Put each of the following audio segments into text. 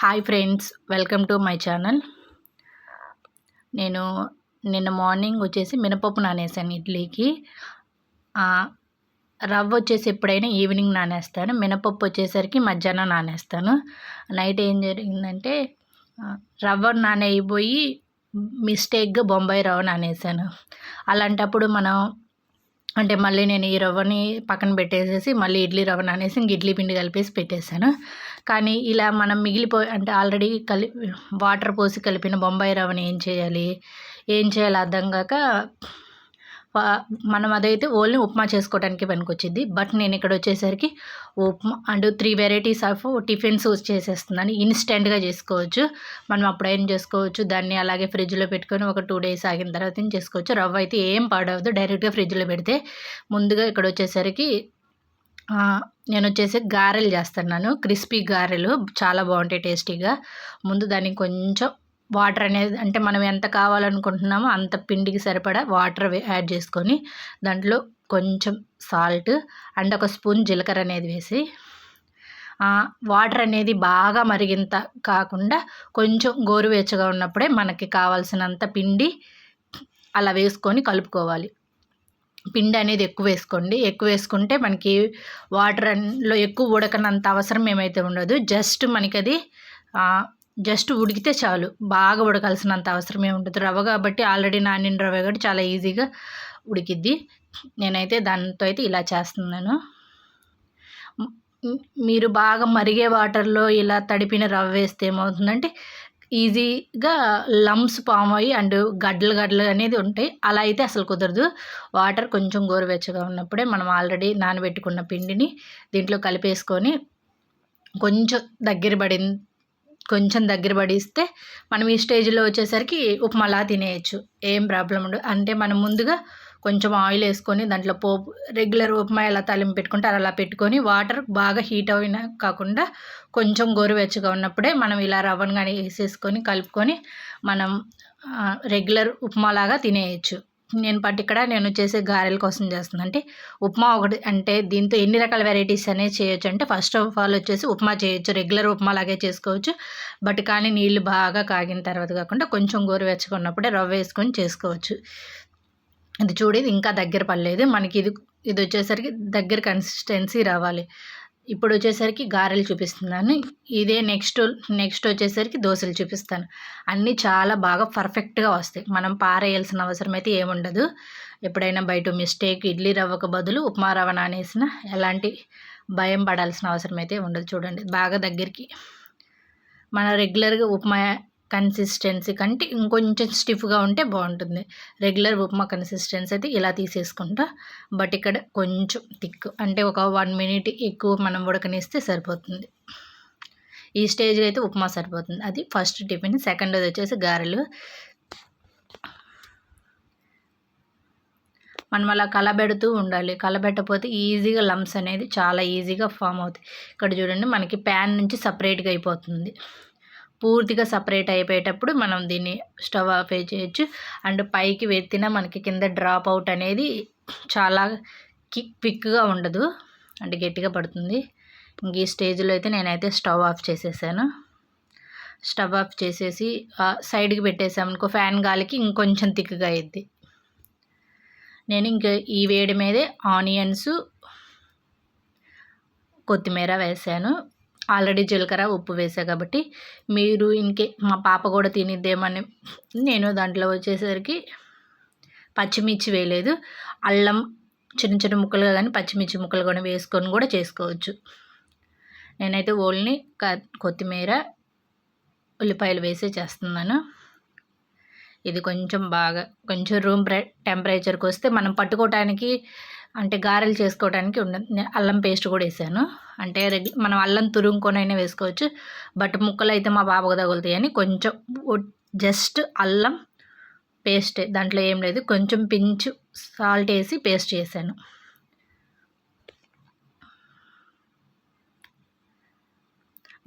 Hi friends welcome to my channel నేను నిన్న morning వచ్చేసి మినపప్పు నానేసాను ఇడ్లీకి. రవ్వ వచ్చేసి ఎప్పుడైనా ఈవినింగ్ నానేస్తాను. మినపప్పు వచ్చేసరికి మధ్యాహ్నం నానేస్తాను. నైట్ ఏం జరిగిందంటే రవ్వ నానైపోయి మిస్టేక్గా బొంబాయి రవ్వ నానేసాను. అలాంటప్పుడు మనం అంటే మళ్ళీ నేను ఈ రవ్వని పక్కన పెట్టేసేసి మళ్ళీ ఇడ్లీ రవ్వ అనేసి ఇంక ఇడ్లీ పిండి కలిపేసి పెట్టేశాను. కానీ ఇలా మనం మిగిలిపోయి అంటే ఆల్రెడీ కలి వాటర్ పోసి కలిపిన బొంబాయి రవ్వని ఏం చేయాలి? ఏం చేయాలి అర్థం కాక మనం అదైతే ఓన్లీ ఉప్మా చేసుకోవడానికి పనికొచ్చింది బట్ నేను ఇక్కడ వచ్చేసరికి upma and three varieties of tiffins చేసేస్తున్నాను. ఇన్స్టెంట్గా చేసుకోవచ్చు. మనం అప్పుడు ఏం చేసుకోవచ్చు. దాన్ని అలాగే ఫ్రిడ్జ్లో పెట్టుకొని ఒక టూ డేస్ ఆగిన తర్వాత చేసుకోవచ్చు. రవ్వ అయితే ఏం పాడవద్దు. డైరెక్ట్గా ఫ్రిడ్జ్లో పెడితే ముందుగా ఇక్కడ వచ్చేసరికి నేను వచ్చేసి గారెలు చేస్తున్నాను. క్రిస్పీ గారెలు. చాలా బాగుంటాయి టేస్టీగా. ముందు దానికి కొంచెం వాటర్ అనేది అంటే మనం ఎంత కావాలనుకుంటున్నామో అంత పిండికి సరిపడా వాటర్ యాడ్ చేసుకొని దాంట్లో కొంచెం సాల్ట్ అండ్ ఒక స్పూన్ జీలకర్ర అనేది వేసి వాటర్ అనేది బాగా మరిగింత కాకుండా కొంచెం గోరువెచ్చగా ఉన్నప్పుడే మనకి కావాల్సినంత పిండి అలా వేసుకొని కలుపుకోవాలి. పిండి అనేది ఎక్కువ వేసుకోండి. ఎక్కువ వేసుకుంటే మనకి వాటర్లో ఎక్కువ ఉడకనంత అవసరం ఏమైతే ఉండదు. జస్ట్ మనకి అది జస్ట్ ఉడికితే చాలు. బాగా ఉడకాల్సినంత అవసరమే ఉంటుంది రవ్వ కాబట్టి ఆల్రెడీ నానిన రవ్వ కాబట్టి చాలా ఈజీగా ఉడికిద్ది. నేనైతే దాంతో అయితే ఇలా చేస్తున్నాను. మీరు బాగా మరిగే వాటర్లో ఇలా తడిపిన రవ్వ వేస్తే ఏమవుతుందంటే ఈజీగా లమ్స్ ఫామ్ అయ్యి అండ్ గడ్డలు గడ్డలు అనేది ఉంటాయి. అలా అయితే అసలు కుదరదు. వాటర్ కొంచెం గోరువెచ్చగా ఉన్నప్పుడే మనం ఆల్రెడీ నానబెట్టుకున్న పిండిని దీంట్లో కలిపేసుకొని కొంచెం దగ్గర పడిన కొంచెం దగ్గర పడిస్తే మనం ఈ స్టేజ్లో వచ్చేసరికి ఉప్మాలా తినేయచ్చు. ఏం ప్రాబ్లం ఉండదు. అంటే మనం ముందుగా కొంచెం ఆయిల్ వేసుకొని దాంట్లో పోపు రెగ్యులర్ ఉప్మా ఎలా తాలింపు పెట్టుకుంటారు అలా పెట్టుకొని వాటర్ బాగా హీట్ అయినా కాకుండా కొంచెం గోరువెచ్చగా ఉన్నప్పుడే మనం ఇలా రవ్వను కానీ వేసేసుకొని కలుపుకొని మనం రెగ్యులర్ ఉప్మాలాగా తినేయచ్చు. నేను పట్టు ఇక్కడ నేను చేసే గారెల కోసం చేస్తుంది అంటే ఉప్మా ఒకటి అంటే దీంతో ఎన్ని రకాల వెరైటీస్ అనేవి చేయొచ్చు అంటే ఫస్ట్ ఆఫ్ ఆల్ వచ్చేసి ఉప్మా చేయొచ్చు. రెగ్యులర్ ఉప్మా లాగే చేసుకోవచ్చు. బట్ కానీ నీళ్ళు బాగా కాగిన తర్వాత కాకుండా కొంచెం గోరువెచ్చగా ఉన్నప్పుడే రవ్వ వేసుకొని చేసుకోవచ్చు. ఇది చూడేది ఇంకా దగ్గర పడలేదు. మనకి ఇది ఇది వచ్చేసరికి దగ్గర కన్సిస్టెన్సీ రావాలి. ఇప్పుడు వచ్చేసరికి గారెలు చూపిస్తున్నాను. ఇదే నెక్స్ట్ నెక్స్ట్ వచ్చేసరికి దోశలు చూపిస్తాను. అన్నీ చాలా బాగా పర్ఫెక్ట్గా వస్తాయి. మనం పారేయాల్సిన అవసరం అయితే ఏముండదు. ఎప్పుడైనా బయట మిస్టేక్ ఇడ్లీ రవ్వకు బదులు ఉప్మా రవ్వ నానేసిన ఎలాంటి భయం పడాల్సిన అవసరం అయితే ఉండదు. చూడండి బాగా దగ్గరికి. మన రెగ్యులర్గా ఉప్మా కన్సిస్టెన్సీ కంటే ఇంకొంచెం స్టిఫ్గా ఉంటే బాగుంటుంది. రెగ్యులర్ ఉప్మా కన్సిస్టెన్సీ అయితే ఇలా తీసేసుకుంటా. బట్ ఇక్కడ కొంచెం థిక్ అంటే ఒక వన్ మినిట్ ఎక్కువ మనం ఉడకనిస్తే సరిపోతుంది. ఈ స్టేజ్లో అయితే ఉప్మా సరిపోతుంది. అది ఫస్ట్ టిఫిన్. సెకండ్ వచ్చేసి గారెలు. మనం అలా కలబెడుతూ ఉండాలి. కలబెట్టకపోతే ఈజీగా లమ్స్ అనేది చాలా ఈజీగా ఫామ్ అవుతాయి. ఇక్కడ చూడండి మనకి ప్యాన్ నుంచి సపరేట్గా అయిపోతుంది. పూర్తిగా సపరేట్ అయిపోయేటప్పుడు మనం దీన్ని స్టవ్ ఆఫ్ చేయొచ్చు అండ్ పైకి వెత్తినా మనకి కింద డ్రాప్ అవుట్ అనేది చాలా కిక్ క్విక్గా ఉండదు. అంటే గట్టిగా పడుతుంది. ఇంక ఈ స్టేజ్లో అయితే నేనైతే స్టవ్ ఆఫ్ చేసేసాను. స్టవ్ ఆఫ్ చేసేసి సైడ్కి పెట్టేసామనుకో ఫ్యాన్ గాలికి ఇంకొంచెం థిక్గా అయ్యిద్ది నేను ఇంకా ఈ వేడి మీదే ఆనియన్స్ కొత్తిమీర వేసాను. ఆల్రెడీ జీలకర్ర ఉప్పు వేసా కాబట్టి మీరు ఇంకే మా పాప కూడా తినిద్దేమని నేను దాంట్లో వచ్చేసరికి పచ్చిమిర్చి వేయలేదు. అల్లం చిన్న చిన్న ముక్కలుగా కానీ పచ్చిమిర్చి ముక్కలు కూడా వేసుకొని కూడా చేసుకోవచ్చు. నేనైతే ఓన్లీ కొత్తిమీర ఉల్లిపాయలు వేసే చేస్తున్నాను. ఇది కొంచెం బాగా కొంచెం రూమ్ టెంపరేచర్కి వస్తే మనం పట్టుకోవటానికి అంటే గారెలు చేసుకోవడానికి ఉండ అల్లం పేస్ట్ కూడా వేసాను. అంటే మనం అల్లం తురుముకొనైనా వేసుకోవచ్చు. బట్ ముక్కలు అయితే మా బాబుకు తగులుతాయని కొంచెం జస్ట్ అల్లం పేస్ట్ దాంట్లో ఏం లేదు. కొంచెం పించు సాల్ట్ వేసి పేస్ట్ చేశాను.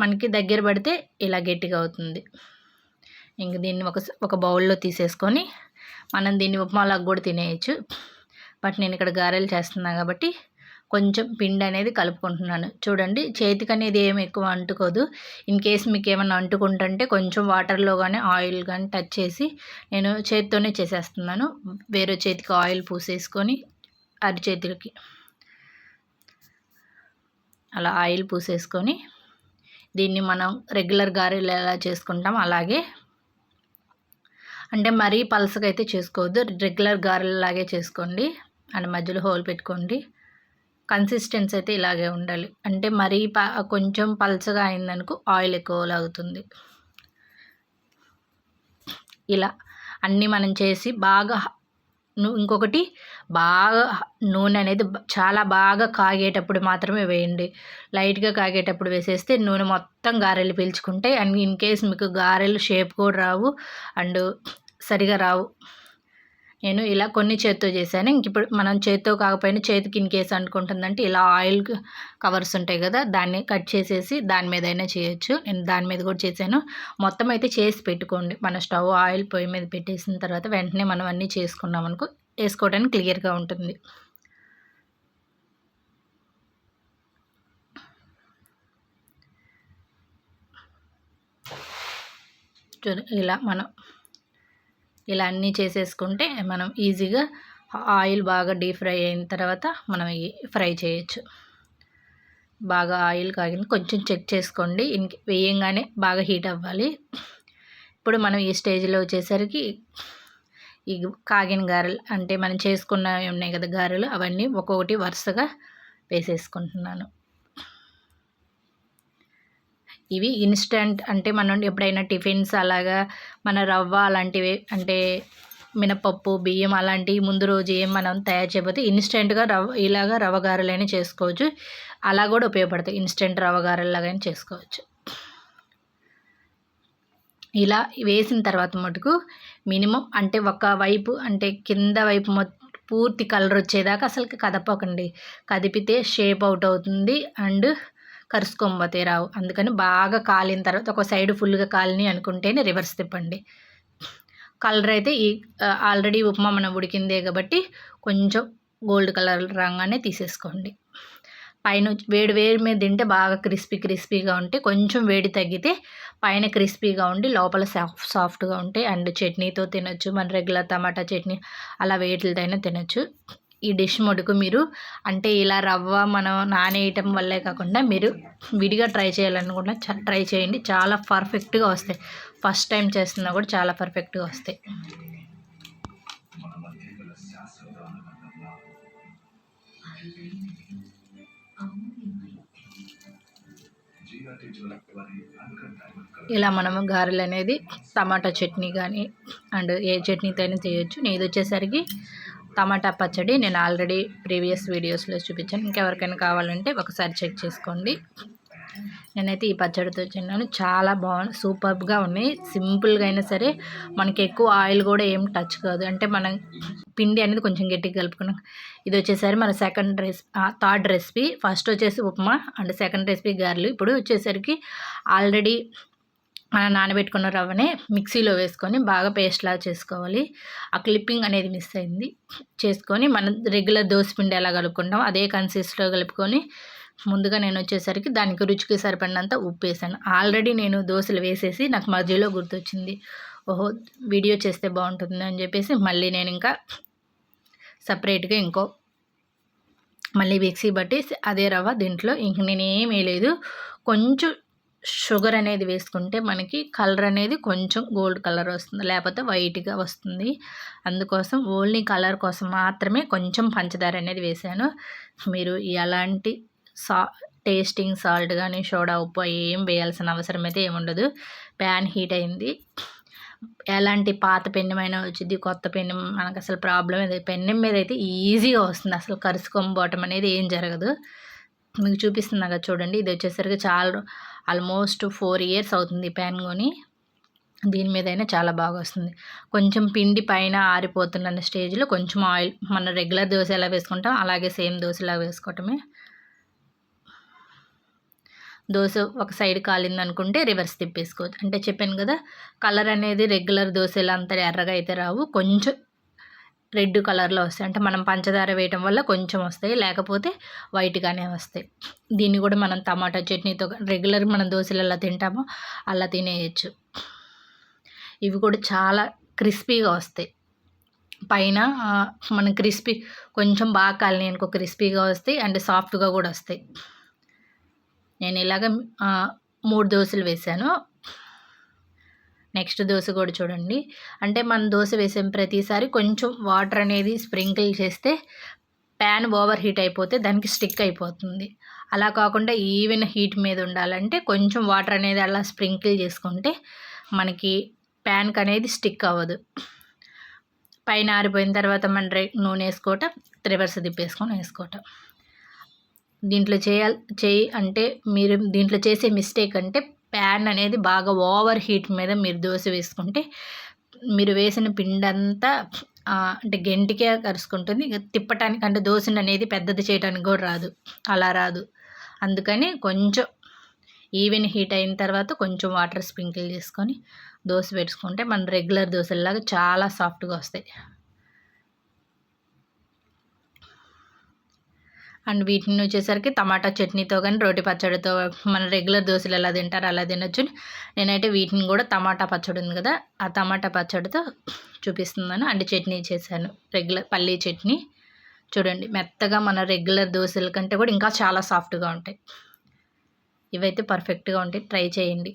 మనకి దగ్గర పడితే ఇలా గట్టిగా అవుతుంది. ఇంక దీన్ని ఒక ఒక బౌల్లో తీసేసుకొని మనం దీన్ని ఉప్మాలాగా కూడా తినేయచ్చు. బట్ నేను ఇక్కడ గారెలు చేస్తున్నాను కాబట్టి కొంచెం పిండి అనేది కలుపుకుంటున్నాను. చూడండి చేతికి అనేది ఏమి ఎక్కువ అంటుకోదు. ఇన్ కేస్ మీకు ఏమైనా అంటుకుంటుంటే కొంచెం వాటర్లో కానీ ఆయిల్ కానీ టచ్ చేసి నేను చేతితోనే చేసేస్తున్నాను. వేరే చేతికి ఆయిల్ పూసేసుకొని అరిచేతులకి అలా ఆయిల్ పూసేసుకొని దీన్ని మనం రెగ్యులర్ గారెలు ఎలా చేసుకుంటాం అలాగే అంటే మరీ పలసగా అయితే చేసుకోవద్దు రెగ్యులర్ గారెలాగే చేసుకోండి. అండ్ మధ్యలో హోల్ పెట్టుకోండి. కన్సిస్టెన్సీ అయితే ఇలాగే ఉండాలి. అంటే మరీ ప కొంచెం పల్చగా అయిందనుకో ఆయిల్ ఎక్కువ లాగుతుంది. ఇలా అన్నీ మనం చేసి బాగా ఇంకొకటి బాగా నూనె అనేది చాలా బాగా కాగేటప్పుడు మాత్రమే వేయండి. లైట్గా కాగేటప్పుడు వేసేస్తే నూనె మొత్తం గారెలు పీల్చుకుంటే అండ్ ఇన్ కేస్ మీకు గారెలు షేప్ కూడా రావు అండ్ సరిగా రావు. నేను ఇలా కొన్ని చేత్తో చేశాను. ఇంక ఇప్పుడు మనం చేత్తో కాకపోయినా చేతికి ఇన్కేస్ అనుకుంటుందంటే ఇలా ఆయిల్ కవర్స్ ఉంటాయి కదా దాన్ని కట్ చేసేసి దాని మీద అయినా చేయొచ్చు. నేను దాని మీద కూడా చేశాను. మొత్తం అయితే చేసి పెట్టుకోండి. మన స్టవ్ ఆయిల్ పొయ్యి మీద పెట్టేసిన తర్వాత వెంటనే మనం అన్నీ చేసుకున్నాం అనుకో వేసుకోవడానికి క్లియర్గా ఉంటుంది. ఇలా మనం ఇలా అన్నీ చేసేసుకుంటే మనం ఈజీగా ఆయిల్ బాగా డీప్ ఫ్రై అయిన తర్వాత మనం ఫ్రై చేయొచ్చు. బాగా ఆయిల్ కాగింది కొంచెం చెక్ చేసుకోండి. ఇంక వేయంగానే బాగా హీట్ అవ్వాలి. ఇప్పుడు మనం ఈ స్టేజ్లో వచ్చేసరికి ఈ కాగిన గారెలు అంటే మనం చేసుకున్నవి ఉన్నాయి కదా గారెలు అవన్నీ ఒక్కొక్కటి వరుసగా వేసేసుకుంటున్నాను. ఇవి ఇన్స్టెంట్ అంటే మనం ఎప్పుడైనా టిఫిన్స్ అలాగా మన రవ్వ అలాంటివి అంటే మినపప్పు బియ్యం అలాంటివి ముందు రోజు ఏం మనం తయారు చేయబోతే ఇన్స్టెంట్గా రవ్వ ఇలాగా రవ్వ గారెలైనా చేసుకోవచ్చు. అలా కూడా ఉపయోగపడతాయి. ఇన్స్టెంట్ రవ్వ గారెలాగైనా చేసుకోవచ్చు. ఇలా వేసిన తర్వాత మటుకు మినిమం అంటే ఒక వైపు అంటే కింద వైపు పూర్తి కలర్ వచ్చేదాకా అసలు కదపకండి. కదిపితే షేప్ అవుట్ అవుతుంది అండ్ కరుచుకోకపోతే రావు. అందుకని బాగా కాలిన తర్వాత ఒక సైడ్ ఫుల్గా కాలిని అనుకుంటేనే రివర్స్ తిప్పండి. కలర్ అయితే ఈ ఆల్రెడీ ఉప్మా మనం ఉడికిందే కాబట్టి కొంచెం గోల్డ్ కలర్ రంగానే తీసేసుకోండి. పైన వేడి వేడి మీద తింటే బాగా క్రిస్పీ క్రిస్పీగా ఉంటే కొంచెం వేడి తగ్గితే పైన క్రిస్పీగా ఉండి లోపల సాఫ్ట్ సాఫ్ట్గా ఉంటాయి అండ్ చట్నీతో తినొచ్చు. మన రెగ్యులర్ టమాటా చట్నీ అలా వేటితో అయినా తినొచ్చు. ఈ డిష్ మటుకు మీరు అంటే ఇలా రవ్వ మనం నానేయటం వల్లే కాకుండా మీరు విడిగా ట్రై చేయాలనుకుంటే ట్రై చేయండి. చాలా పర్ఫెక్ట్గా వస్తాయి. ఫస్ట్ టైం చేస్తున్నా కూడా చాలా పర్ఫెక్ట్గా వస్తాయి. ఇలా మనము గారెలు అనేది టమాటా చట్నీ కానీ అండ్ ఏ చట్నీతో అయినా చేయొచ్చు. నేను వచ్చేసరికి టమాటా పచ్చడి నేను ఆల్రెడీ ప్రీవియస్ వీడియోస్లో చూపించాను. ఇంకెవరికైనా కావాలంటే ఒకసారి చెక్ చేసుకోండి. నేనైతే ఈ పచ్చడితో తిన్నాను. చాలా బాగుంది సూపర్గా ఉన్నాయి. సింపుల్గా అయినా సరే మనకి ఎక్కువ ఆయిల్ కూడా ఏం టచ్ కాదు. అంటే మనం పిండి అనేది కొంచెం గట్టిగా కలుపుకున్నాం. ఇది వచ్చేసరి మన second recipe third recipe. First వచ్చేసి ఉప్మా అండ్ సెకండ్ రెసిపీ గారెలు. ఇప్పుడు వచ్చేసరికి ఆల్రెడీ మనం నానబెట్టుకున్న రవ్వనే మిక్సీలో వేసుకొని బాగా పేస్ట్లా చేసుకోవాలి. ఆ క్లిప్పింగ్ అనేది మిస్ అయింది. చేసుకొని మనం రెగ్యులర్ పిండి ఎలా కలుపుకుంటాం అదే కన్సిస్ట్లో కలుపుకొని ముందుగా నేను వచ్చేసరికి దానికి రుచికి సరిపడినంత ఉప్పు వేసాను. ఆల్రెడీ నేను దోశలు వేసేసి నాకు మధ్యలో గుర్తొచ్చింది. ఓహో వీడియో చేస్తే బాగుంటుంది అని చెప్పేసి మళ్ళీ నేను ఇంకా సపరేట్గా ఇంకో మళ్ళీ మిక్సీ బట్టి అదే రవ్వ దీంట్లో ఇంక నేనేం వేయలేదు. కొంచెం షుగర్ అనేది వేసుకుంటే మనకి కలర్ అనేది కొంచెం గోల్డ్ కలర్ వస్తుంది లేకపోతే వైట్గా వస్తుంది. అందుకోసం ఓన్లీ కలర్ కోసం మాత్రమే కొంచెం పంచదార అనేది వేసాను. మీరు ఎలాంటి సా టేస్టింగ్ సాల్ట్ కానీ సోడా ఉప్పు ఏం వేయాల్సిన అవసరం అయితే ఏముండదు ప్యాన్ హీట్ అయింది. ఎలాంటి పాత పెన్నెమైనా వచ్చింది కొత్త పెన్నెం మనకు అసలు ప్రాబ్లం ఏది పెన్నెం మీద అయితే ఈజీగా వస్తుంది. అసలు కరుచుకోబోవటం అనేది ఏం జరగదు. మీకు చూపిస్తున్నా కదా చూడండి ఇది వచ్చేసరికి చాలా ఆల్మోస్ట్ ఫోర్ ఇయర్స్ అవుతుంది ప్యాన్ కొని. దీని మీదైనా చాలా బాగా వస్తుంది. కొంచెం పిండి పైన ఆరిపోతున్న స్టేజ్లో కొంచెం ఆయిల్ మన రెగ్యులర్ దోశ ఎలా వేసుకుంటాం అలాగే సేమ్ దోశలా వేసుకోవటమే. దోశ ఒక సైడ్ కాలింది అనుకుంటే రివర్స్ తిప్పేసుకోవచ్చు. అంటే చెప్పాను కదా కలర్ అనేది రెగ్యులర్ దోశలు అంత ఎర్రగా అయితే రావు. కొంచెం రెడ్ కలర్లో వస్తాయి. అంటే మనం పంచదార వేయటం వల్ల కొంచెం వస్తాయి. లేకపోతే వైట్గానే వస్తాయి. దీన్ని కూడా మనం టమాటా చట్నీతో రెగ్యులర్ మనం దోశలు ఎలా తింటామో అలా తినేయచ్చు. ఇవి కూడా చాలా క్రిస్పీగా వస్తాయి. పైన మనం క్రిస్పీ కొంచెం బాగా కాలని అనుకో క్రిస్పీగా వస్తాయి. అండ్ సాఫ్ట్గా కూడా వస్తాయి. నేను ఇలాగ మూడు దోశలు వేసాను. నెక్స్ట్ దోశ కూడా చూడండి. అంటే మనం దోశ వేసే ప్రతిసారి కొంచెం వాటర్ అనేది స్ప్రింకిల్ చేస్తే ప్యాన్ ఓవర్ హీట్ అయిపోతే దానికి స్టిక్ అయిపోతుంది. అలా కాకుండా ఈవెన్ హీట్ మీద ఉండాలంటే కొంచెం వాటర్ అనేది అలా స్ప్రింకిల్ చేసుకుంటే మనకి ప్యాన్కి అనేది స్టిక్ అవ్వదు. పైన ఆరిపోయిన తర్వాత మన నూనె వేసుకోవటం రివర్స్ తిప్పేసుకొని వేసుకోవటం. దీంట్లో చేయాలి చేయి అంటే మీరు దీంట్లో చేసే మిస్టేక్ అంటే ప్యాన్ అనేది బాగా ఓవర్ హీట్ మీద మీరు దోశ వేసుకుంటే మీరు వేసిన పిండంతా అంటే గెంటికే కరుసుకుంటుంది. తిప్పటానికి అంటే దోశను అనేది పెద్దది చేయడానికి కూడా రాదు. అలా రాదు. అందుకని కొంచెం ఈవెన్ హీట్ అయిన తర్వాత కొంచెం వాటర్ స్ప్రింకిల్ చేసుకొని దోశ పెట్టుకుంటే మన రెగ్యులర్ దోశల్లాగా చాలా సాఫ్ట్గా వస్తాయి. అండ్ వీటిని వచ్చేసరికి టమాటా చట్నీతో కానీ రోటి పచ్చడితో మన రెగ్యులర్ దోశలు ఎలా తింటారో అలా తినొచ్చు. నేనైతే వీటిని కూడా టమాటా పచ్చడి ఉంది కదా ఆ టమాటా పచ్చడితో చూపిస్తున్నాను. అండ్ చట్నీ చేశాను రెగ్యులర్ పల్లీ చట్నీ. చూడండి మెత్తగా మన రెగ్యులర్ దోశల కంటే కూడా ఇంకా చాలా సాఫ్ట్గా ఉంటాయి. ఇవైతే పర్ఫెక్ట్గా ఉంటాయి. ట్రై చేయండి.